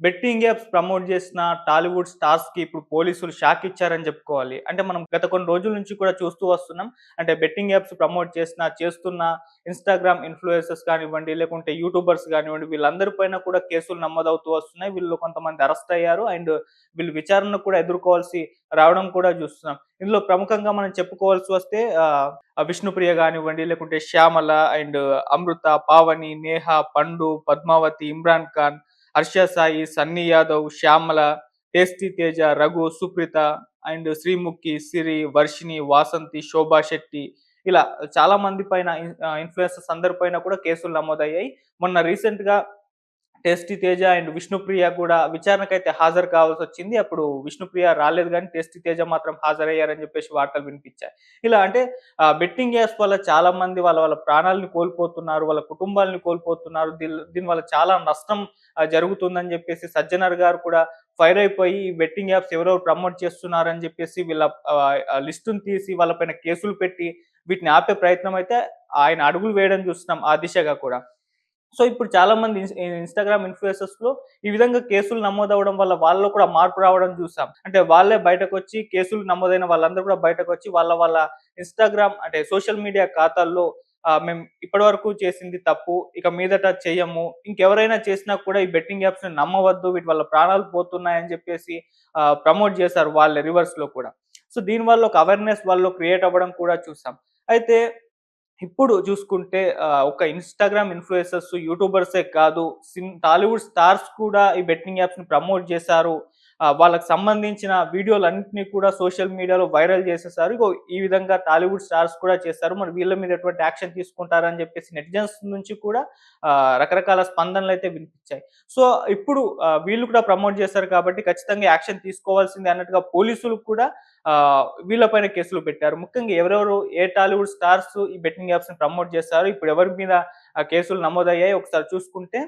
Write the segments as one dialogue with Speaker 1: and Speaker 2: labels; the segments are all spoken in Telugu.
Speaker 1: Betting apps promote చేసిన టాలీవుడ్ స్టార్స్కి ఇప్పుడు పోలీసులు షాక్ ఇచ్చారని చెప్పుకోవాలి. అంటే మనం గత కొన్ని రోజుల నుంచి కూడా చూస్తూ వస్తున్నాం. అంటే బెట్టింగ్ యాప్స్ ప్రమోట్ చేసిన చేస్తున్న ఇన్స్టాగ్రామ్ ఇన్ఫ్లుయెన్సర్స్ కానివ్వండి లేకుంటే యూట్యూబర్స్ కానివ్వండి వీళ్ళందరి పైన కూడా కేసులు నమోదవుతూ వస్తున్నాయి. వీళ్ళు కొంతమంది అరెస్ట్ అయ్యారు. అండ్ వీళ్ళు విచారణ కూడా ఎదుర్కోవాల్సి రావడం కూడా చూస్తున్నాం. ఇందులో ప్రముఖంగా మనం చెప్పుకోవాల్సి వస్తే విష్ణుప్రియ కానివ్వండి లేకుంటే Shyamala and Amrutha Pavani Neha Pandu Padmavathi Imran Khan Harsha Sai Sunny Yadav Shyamala tasty Teja Raghu Supritha and Sreemukhi Siri Varshini Vasanthi Shobha Shetty. ఇలా చాలా మంది పైన ఇన్ఫ్లుయెన్సర్స్ అందరి పైన కూడా కేసులు నమోదయ్యాయి. మొన్న రీసెంట్గా టేస్టీ తేజ అండ్ విష్ణుప్రియ కూడా విచారణకైతే హాజరు కావాల్సి వచ్చింది. అప్పుడు విష్ణుప్రియ రాలేదు కానీ టేస్టీ తేజ మాత్రం హాజరయ్యారని చెప్పేసి వార్తలు వినిపించాయి. ఇలా అంటే బెట్టింగ్ యాప్స్ వల్ల చాలా మంది వాళ్ళ వాళ్ళ ప్రాణాలను కోల్పోతున్నారు వాళ్ళ కుటుంబాలను కోల్పోతున్నారు. దీని దీని వల్ల చాలా నష్టం జరుగుతుందని చెప్పేసి సజ్జనర్ గారు కూడా ఫైర్ అయిపోయి ఈ బెట్టింగ్ యాప్స్ ఎవరెవరు ప్రమోట్ చేస్తున్నారని చెప్పేసి వీళ్ళ లిస్టును తీసి వాళ్ళపైన కేసులు పెట్టి వీటిని ఆపే ప్రయత్నం అయితే ఆయన అడుగులు వేయడం చూస్తున్నాం ఆ దిశగా కూడా. సో ఇప్పుడు చాలా మంది ఇన్స్టాగ్రామ్ ఇన్ఫ్లుయెన్సర్స్లో ఈ విధంగా కేసులు నమోదవడం వల్ల వాళ్ళలో కూడా మార్పు రావడం చూసాం. అంటే వాళ్ళే బయటకు వచ్చి కేసులు నమోదైన వాళ్ళందరూ కూడా బయటకు వచ్చి వాళ్ళ వాళ్ళ ఇన్స్టాగ్రామ్ అంటే సోషల్ మీడియా ఖాతాల్లో మేము ఇప్పటి వరకు చేసింది తప్పు ఇక మీదట చెయ్యము ఇంకెవరైనా చేసినా కూడా ఈ బెట్టింగ్ యాప్స్ నమ్మవద్దు వీటి వల్ల ప్రాణాలు పోతున్నాయని చెప్పేసి ప్రమోట్ చేశారు వాళ్ళ రివర్స్లో కూడా. సో దీని వల్ల ఒక అవేర్నెస్ వాళ్ళు క్రియేట్ అవ్వడం కూడా చూసాం. అయితే ఇప్పుడు చూసుకుంటే ఒక ఇన్స్టాగ్రామ్ ఇన్ఫ్లుయెన్సర్స్ యూట్యూబర్సే కాదు సిన్ టాలీవుడ్ స్టార్స్ కూడా ఈ బెట్టింగ్ యాప్స్ని ప్రమోట్ చేశారు. వాళ్ళకి సంబంధించిన వీడియోలన్నింటినీ కూడా సోషల్ మీడియాలో వైరల్ చేసేసారు. ఇగో ఈ విధంగా టాలీవుడ్ స్టార్స్ కూడా చేస్తారు. మరి వీళ్ళ మీద ఎటువంటి యాక్షన్ తీసుకుంటారని చెప్పేసి నెటిజన్స్ నుంచి కూడా రకరకాల స్పందనలు అయితే వినిపించాయి. సో ఇప్పుడు వీళ్ళు కూడా ప్రమోట్ చేశారు కాబట్టి ఖచ్చితంగా యాక్షన్ తీసుకోవాల్సిందే అన్నట్టుగా పోలీసులు కూడా వీళ్ళపైన కేసులు పెట్టారు. ముఖ్యంగా ఎవరెవరు ఏ టాలీవుడ్ స్టార్స్ ఈ బెట్టింగ్ యాప్స్ని ప్రమోట్ చేస్తారు ఇప్పుడు ఎవరి మీద ఆ కేసులు నమోదయ్యాయి ఒకసారి చూసుకుంటే.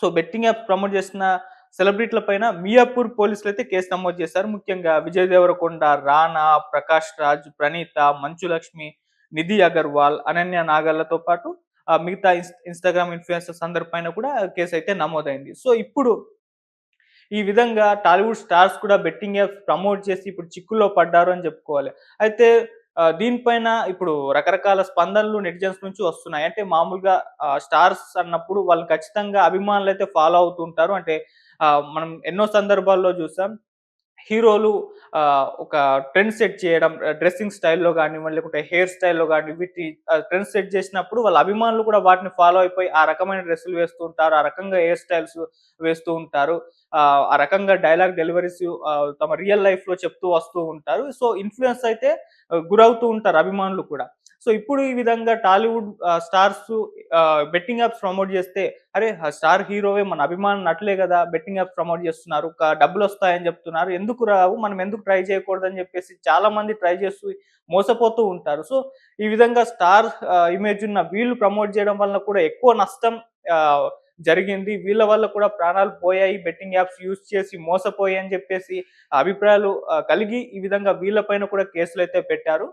Speaker 1: సో బెట్టింగ్ యాప్ ప్రమోట్ చేసిన సెలబ్రిటీల పైన మియాపూర్ పోలీసులు అయితే కేసు నమోదు చేశారు. ముఖ్యంగా విజయ్ దేవరకొండ రానా ప్రకాష్ రాజ్ ప్రణీత మంచు లక్ష్మి నిధి అగర్వాల్ అనన్య నాగర్లతో పాటు మిగతా ఇన్స్- ఇన్స్టాగ్రామ్ ఇన్ఫ్లుయెన్సర్స్ అందరి పైన కూడా కేసు అయితే నమోదైంది. సో ఇప్పుడు ఈ విధంగా టాలీవుడ్ స్టార్స్ కూడా బెట్టింగ్ యాప్స్ ప్రమోట్ చేసి ఇప్పుడు చిక్కుల్లో పడ్డారు అని చెప్పుకోవాలి. అయితే దీనిపైన ఇప్పుడు రకరకాల స్పందనలు నెటిజన్స్ నుంచి వస్తున్నాయి. అంటే మామూలుగా స్టార్స్ అన్నప్పుడు వాళ్ళు ఖచ్చితంగా అభిమానులు అయితే ఫాలో అవుతుంటారు అంటే మనం ఎన్నో సందర్భాల్లో చూసాం. హీరోలు ఒక ట్రెండ్ సెట్ చేయడం డ్రెస్సింగ్ స్టైల్లో కానివ్వండి లేకుంటే హెయిర్ స్టైల్లో కానీ వీటి ట్రెండ్ సెట్ చేసినప్పుడు వాళ్ళ అభిమానులు కూడా వాటిని ఫాలో అయిపోయి ఆ రకమైన డ్రెస్సులు వేస్తూ ఉంటారు ఆ రకంగా హెయిర్ స్టైల్స్ వేస్తూ ఉంటారు. ఆ రకంగా డైలాగ్ డెలివరీస్ తమ రియల్ లైఫ్లో చెప్తూ వస్తూ ఉంటారు. సో ఇన్ఫ్లుయెన్స్ అయితే గురవుతూ ఉంటారు అభిమానులు కూడా. సో ఇప్పుడు ఈ విధంగా Tollywood stars betting apps promote చేస్తే అరే ఆ స్టార్ హీరోవే మన అభిమాన నటులే కదా బెట్టింగ్ యాప్స్ ప్రమోట్ చేస్తున్నారు డబ్బులు వస్తాయని చెప్తున్నారు ఎందుకు రావు మనం ఎందుకు ట్రై చేయకూడదని చెప్పేసి చాలా మంది ట్రై చేస్తూ మోసపోతూ ఉంటారు. సో ఈ విధంగా స్టార్ ఇమేజ్ ఉన్న వీళ్ళు ప్రమోట్ చేయడం వల్ల కూడా ఎక్కువ నష్టం జరిగింది. వీళ్ళ వల్ల కూడా ప్రాణాలు పోయాయి బెట్టింగ్ యాప్స్ యూజ్ చేసి మోసపోయాయి అని చెప్పేసి అభిప్రాయాలు కలిగి ఈ విధంగా వీళ్ళపైన కూడా కేసులు అయితే పెట్టారు.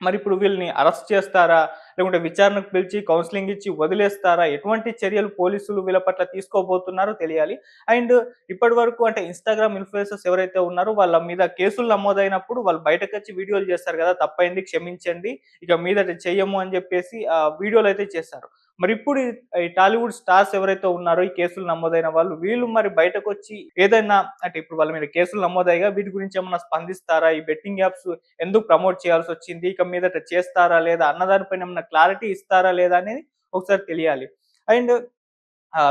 Speaker 1: మరి ఇప్పుడు వీళ్ళని అరెస్ట్ చేస్తారా? లేకుంటే విచారణకు పిలిచి కౌన్సిలింగ్ ఇచ్చి వదిలేస్తారా? ఎటువంటి చర్యలు పోలీసులు వీళ్ళ పట్ల తీసుకోబోతున్నారో తెలియాలి. అండ్ ఇప్పటి వరకు అంటే ఇన్స్టాగ్రామ్ ఇన్ఫ్లుయెన్సర్స్ ఎవరైతే ఉన్నారో వాళ్ళ మీద కేసులు నమోదైనప్పుడు వాళ్ళు బయటకు వచ్చి వీడియోలు చేస్తారు కదా తప్పైంది క్షమించండి ఇక మీద చెయ్యము అని చెప్పేసి ఆ వీడియోలు అయితే చేస్తారు. మరి ఇప్పుడు ఈ- టాలీవుడ్ స్టార్స్ ఎవరైతే ఉన్నారో ఈ కేసులు నమోదైన వాళ్ళు వీళ్ళు మరి బయటకు వచ్చి ఏదైనా అంటే ఇప్పుడు వాళ్ళ మీద కేసులు నమోదయ్యగా వీటి గురించి ఏమన్నా స్పందిస్తారా? ఈ బెట్టింగ్ యాప్స్ ఎందుకు ప్రమోట్ చేయాల్సి వచ్చింది? ఇక మీదట చేస్తారా లేదా? అన్నదానిపైన ఏమన్నా క్లారిటీ ఇస్తారా లేదా అనేది ఒకసారి తెలియాలి. అండ్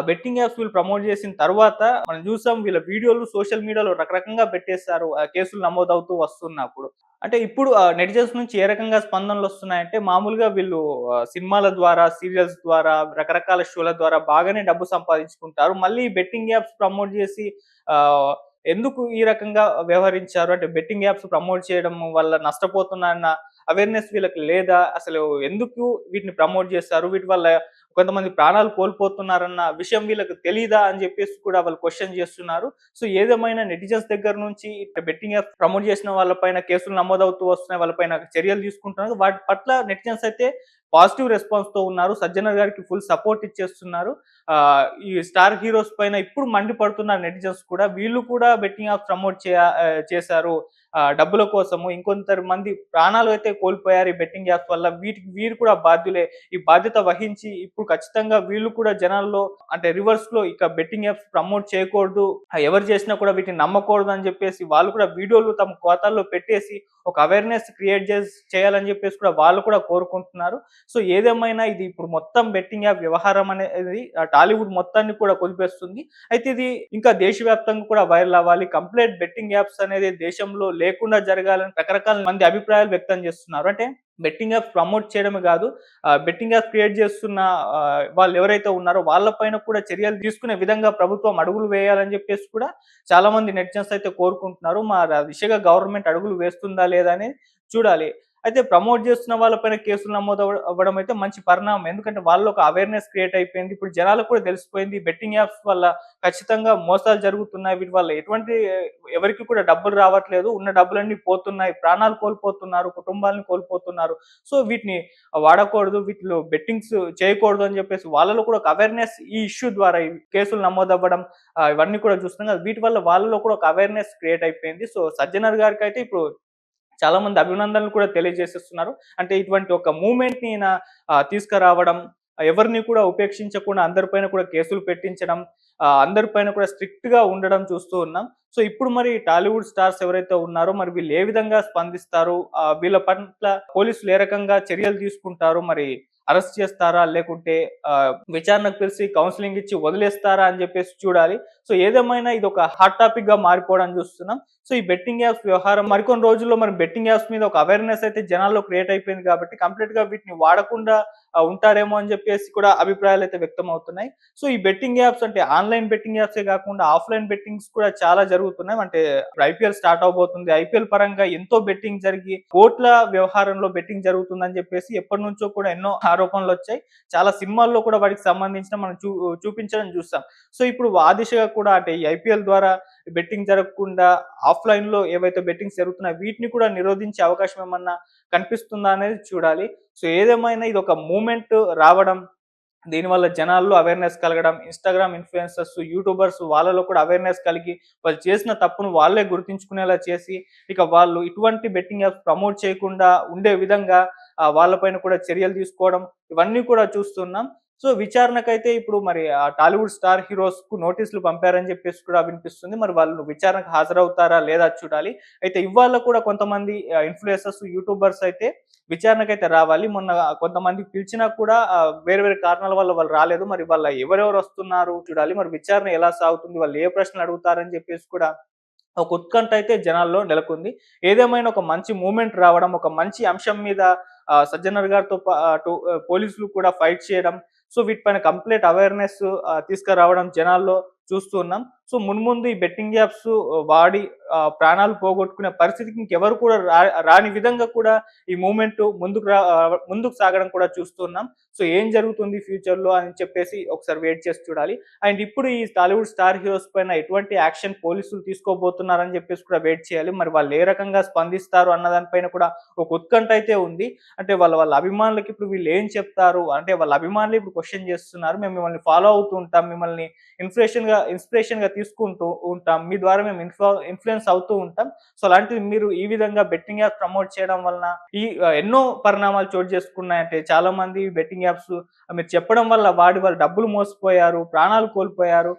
Speaker 1: బెట్టింగ్ యాప్స్ వీళ్ళు ప్రమోట్ చేసిన తర్వాత మనం చూసాం వీళ్ళ వీడియోలు సోషల్ మీడియాలో రకరకంగా పెట్టేస్తారు ఆ కేసులు నమోదవుతూ వస్తున్నప్పుడు. అంటే ఇప్పుడు నెటిజన్స్ నుంచి ఏ రకంగా స్పందనలు వస్తున్నాయంటే మామూలుగా వీళ్ళు సినిమాల ద్వారా సీరియల్స్ ద్వారా రకరకాల షోల ద్వారా బాగానే డబ్బు సంపాదించుకుంటారు. మళ్ళీ బెట్టింగ్ యాప్స్ ప్రమోట్ చేసి ఎందుకు ఈ రకంగా వ్యవహరించారు? అంటే బెట్టింగ్ యాప్స్ ప్రమోట్ చేయడం వల్ల నష్టపోతున్నారన్న అవేర్నెస్ వీళ్ళకి లేదా? అసలు ఎందుకు వీటిని ప్రమోట్ చేస్తారు వీటి వల్ల కొంతమంది ప్రాణాలు కోల్పోతున్నారన్న విషయం వీళ్ళకి తెలీదా అని చెప్పేసి కూడా వాళ్ళు క్వశ్చన్ చేస్తున్నారు. సో ఏదేమైనా నెటిజన్స్ దగ్గర నుంచి బెట్టింగ్ యాప్ ప్రమోట్ చేసిన వాళ్ళపైన కేసులు నమోదవుతూ వస్తున్నాయి వాళ్ళపైన చర్యలు తీసుకుంటున్నారు. వాటి పట్ల నెటిజన్స్ అయితే పాజిటివ్ రెస్పాన్స్తో ఉన్నారు. సజ్జనర్ గారికి ఫుల్ సపోర్ట్ ఇచ్చేస్తున్నారు. ఆ, ఈ స్టార్ హీరోస్ పైన ఇప్పుడు మండిపడుతున్న నెటిజన్స్ కూడా వీళ్ళు కూడా బెట్టింగ్ యాప్స్ ప్రమోట్ చేశారు. డబ్బుల కోసము ఇంకొంతరు మంది ప్రాణాలు అయితే కోల్పోయారు ఈ బెట్టింగ్ యాప్స్ వల్ల. వీటికి వీరు కూడా బాధ్యులే. ఈ బాధ్యత వహించి ఇప్పుడు ఖచ్చితంగా వీళ్ళు కూడా జనాల్లో అంటే రివర్స్లో ఇక బెట్టింగ్ యాప్స్ ప్రమోట్ చేయకూడదు. ఎవరు చేసినా కూడా వీటిని నమ్మకూడదు అని చెప్పేసి వాళ్ళు కూడా వీడియోలు తమ ఖాతాల్లో పెట్టేసి ఒక అవేర్నెస్ క్రియేట్ చేసి చేయాలని చెప్పేసి కూడా వాళ్ళు కూడా కోరుకుంటున్నారు. సో ఏదేమైనా ఇది ఇప్పుడు మొత్తం బెట్టింగ్ యాప్ వ్యవహారం అనేది టాలీవుడ్ మొత్తాన్ని కూడా కొలిపేస్తుంది. అయితే ఇది ఇంకా దేశవ్యాప్తంగా కూడా వైరల్ అవ్వాలి. కంప్లీట్ బెట్టింగ్ యాప్స్ అనేది దేశంలో లేకుండా జరగాలని రకరకాల మంది అభిప్రాయాలు వ్యక్తం చేస్తున్నారు. అంటే బెట్టింగ్ యాప్స్ ప్రమోట్ చేయడమే కాదు బెట్టింగ్ యాప్ క్రియేట్ చేస్తున్న వాళ్ళు ఎవరైతే ఉన్నారో వాళ్ళపైన కూడా చర్యలు తీసుకునే విధంగా ప్రభుత్వం అడుగులు వేయాలని చెప్పేసి కూడా చాలా మంది నెటిజన్స్ అయితే కోరుకుంటున్నారు. మా దిశగా గవర్నమెంట్ అడుగులు వేస్తుందా లేదా అనేది చూడాలి. అయితే ప్రమోట్ చేస్తున్న వాళ్ళపైన కేసులు నమోదు అవ్వడం అయితే మంచి పరిణామం. ఎందుకంటే వాళ్ళు ఒక అవేర్నెస్ క్రియేట్ అయిపోయింది. ఇప్పుడు జనాలకు కూడా తెలిసిపోయింది. బెట్టింగ్ యాప్స్ వల్ల ఖచ్చితంగా మోసాలు జరుగుతున్నాయి. వీటి వల్ల ఎటువంటి ఎవరికి కూడా డబ్బులు రావట్లేదు. ఉన్న డబ్బులన్నీ పోతున్నాయి. ప్రాణాలు కోల్పోతున్నారు. కుటుంబాలను కోల్పోతున్నారు. సో వీటిని వాడకూడదు. వీటిలో బెట్టింగ్స్ చేయకూడదు అని చెప్పేసి వాళ్ళలో కూడా ఒక అవేర్నెస్ ఈ ఇష్యూ ద్వారా ఈ కేసులు నమోదు అవ్వడం ఇవన్నీ కూడా చూస్తున్నాం కదా. వీటి వల్ల వాళ్ళలో కూడా ఒక అవేర్నెస్ క్రియేట్ అయిపోయింది. సో సజ్జనర్ గారికి అయితే ఇప్పుడు చాలా మంది అభినందనలు కూడా తెలియజేసేస్తున్నారు. అంటే ఇటువంటి ఒక మూమెంట్ని ఈయన తీసుకురావడం ఎవరిని కూడా ఉపేక్షించకుండా అందరిపైన కూడా కేసులు పెట్టించడం అందరిపైన కూడా స్ట్రిక్ట్గా ఉండడం చూస్తూ ఉన్నాం. సో ఇప్పుడు మరి టాలీవుడ్ స్టార్స్ ఎవరైతే ఉన్నారో మరి వీళ్ళు ఏ విధంగా స్పందిస్తారు? వీళ్ళ పట్ల పోలీసులు ఏ రకంగా చర్యలు తీసుకుంటారు? మరి అరెస్ట్ చేస్తారా? లేకుంటే విచారణకు పిలిచి కౌన్సిలింగ్ ఇచ్చి వదిలేస్తారా అని చెప్పేసి చూడాలి. సో ఏదేమైనా ఇది ఒక హాట్ టాపిక్గా మారిపోవడం చూస్తున్నాం. సో ఈ బెట్టింగ్ యాప్స్ వ్యవహారం మరికొన్ని రోజుల్లో మరి బెట్టింగ్ యాప్స్ మీద ఒక అవేర్నెస్ అయితే జనాల్లో క్రియేట్ అయిపోయింది కాబట్టి కంప్లీట్గా వీటిని వాడకుండా ఉంటారేమో అని చెప్పేసి కూడా అభిప్రాయాలు అయితే వ్యక్తం అవుతున్నాయి. సో ఈ బెట్టింగ్ యాప్స్ అంటే ఆన్లైన్ బెట్టింగ్ యాప్సే కాకుండా ఆఫ్లైన్ బెట్టింగ్స్ కూడా చాలా జరుగుతున్నాయి. అంటే ఐపీఎల్ స్టార్ట్ అవబోతుంది. ఐపీఎల్ పరంగా ఎంతో బెట్టింగ్ జరిగి కోట్ల వ్యవహారంలో బెట్టింగ్ జరుగుతుందని చెప్పేసి ఎప్పటి నుంచో కూడా ఎన్నో ఆరోపణలు వచ్చాయి. చాలా సినిమాల్లో కూడా వాటికి సంబంధించిన మనం చూ చూపించడం చూస్తాం. సో ఇప్పుడు ఆ దిశగా కూడా అంటే ఈ ఐపీఎల్ ద్వారా బెట్టింగ్ జరగకుండా ఆఫ్లైన్లో ఏవైతే బెట్టింగ్స్ జరుగుతున్నాయో వీటిని కూడా నిరోధించే అవకాశం ఏమన్నా కనిపిస్తుందా అనేది చూడాలి. సో ఏదేమైనా ఇది ఒక మూమెంట్ రావడం దీనివల్ల జనాల్లో అవేర్నెస్ కలగడం ఇన్స్టాగ్రామ్ ఇన్ఫ్లుయెన్సర్స్ యూట్యూబర్స్ వాళ్ళలో కూడా అవేర్నెస్ కలిగి వాళ్ళు చేసిన తప్పును వాళ్ళే గుర్తించుకునేలా చేసి ఇక వాళ్ళు ఇటువంటి బెట్టింగ్ యాప్స్ ప్రమోట్ చేయకుండా ఉండే విధంగా వాళ్ళపైన కూడా చర్యలు తీసుకోవడం ఇవన్నీ కూడా చూస్తున్నాం. సో విచారణకైతే ఇప్పుడు మరి ఆ టాలీవుడ్ స్టార్ హీరోస్కు నోటీసులు పంపారని చెప్పేసి కూడా వినిపిస్తుంది. మరి వాళ్ళు విచారణకు హాజరవుతారా లేదా చూడాలి. అయితే ఇవాళ కూడా కొంతమంది ఇన్ఫ్లుయెన్సర్స్ యూట్యూబర్స్ అయితే విచారణకైతే రావాలి. మొన్న కొంతమంది పిలిచినా కూడా వేరే వేరే కారణాల వల్ల వాళ్ళు రాలేదు. మరి వాళ్ళ ఎవరెవరు వస్తున్నారు చూడాలి. మరి విచారణ ఎలా సాగుతుంది? వాళ్ళు ఏ ప్రశ్నలు అడుగుతారని చెప్పేసి కూడా ఒక ఉత్కంఠ అయితే జనాల్లో నెలకొంది. ఏదేమైనా ఒక మంచి మూమెంట్ రావడం ఒక మంచి అంశం మీద సజ్జనర్ గారితో పాటు పోలీసులు కూడా ఫైట్ చేయడం సో వీటిపైన కంప్లీట్ అవేర్నెస్ తీసుకురావడం జనాల్లో చూస్తూ ఉన్నాం. సో మున్ముందు ఈ బెట్టింగ్ యాప్స్ వాడి ప్రాణాలు పోగొట్టుకునే పరిస్థితికి ఇంకెవరు కూడా రా- రాని విధంగా కూడా ఈ మూమెంట్ ముందుకు ముందుకు సాగడం కూడా చూస్తున్నాం. సో ఏం జరుగుతుంది ఫ్యూచర్లో అని చెప్పేసి ఒకసారి వెయిట్ చేసి చూడాలి. అండ్ ఇప్పుడు ఈ టాలీవుడ్ స్టార్ హీరోస్ పైన ఎటువంటి యాక్షన్ పోలీసులు తీసుకోబోతున్నారని చెప్పేసి కూడా వెయిట్ చేయాలి. మరి వాళ్ళు ఏ రకంగా స్పందిస్తారు అన్న దానిపైన కూడా ఒక ఉత్కంఠ అయితే ఉంది. అంటే వాళ్ళ వాళ్ళ అభిమానులకి ఇప్పుడు వీళ్ళు ఏం చెప్తారు? అంటే వాళ్ళ అభిమానులు ఇప్పుడు క్వశ్చన్ చేస్తున్నారు. మేము మిమ్మల్ని ఫాలో అవుతూ ఉంటాం. మిమ్మల్ని ఇన్స్పిరేషన్గా ఇన్స్పిరేషన్గా తీసుకుంటూ ఉంటాం. మీ ద్వారా మేము ఇన్ఫ్లు ఇన్ఫ్లుయెన్స్ అవుతూ ఉంటాం. సో అలాంటిది మీరు ఈ విధంగా బెట్టింగ్ యాప్ ప్రమోట్ చేయడం వలన ఈ ఎన్నో పరిణామాలు చోటు చేసుకున్నాయంటే చాలా మంది బెట్టింగ్ యాప్స్ మీరు చెప్పడం వల్ల వాడి వాళ్ళు డబ్బులు మోసపోయారు ప్రాణాలు కోల్పోయారు.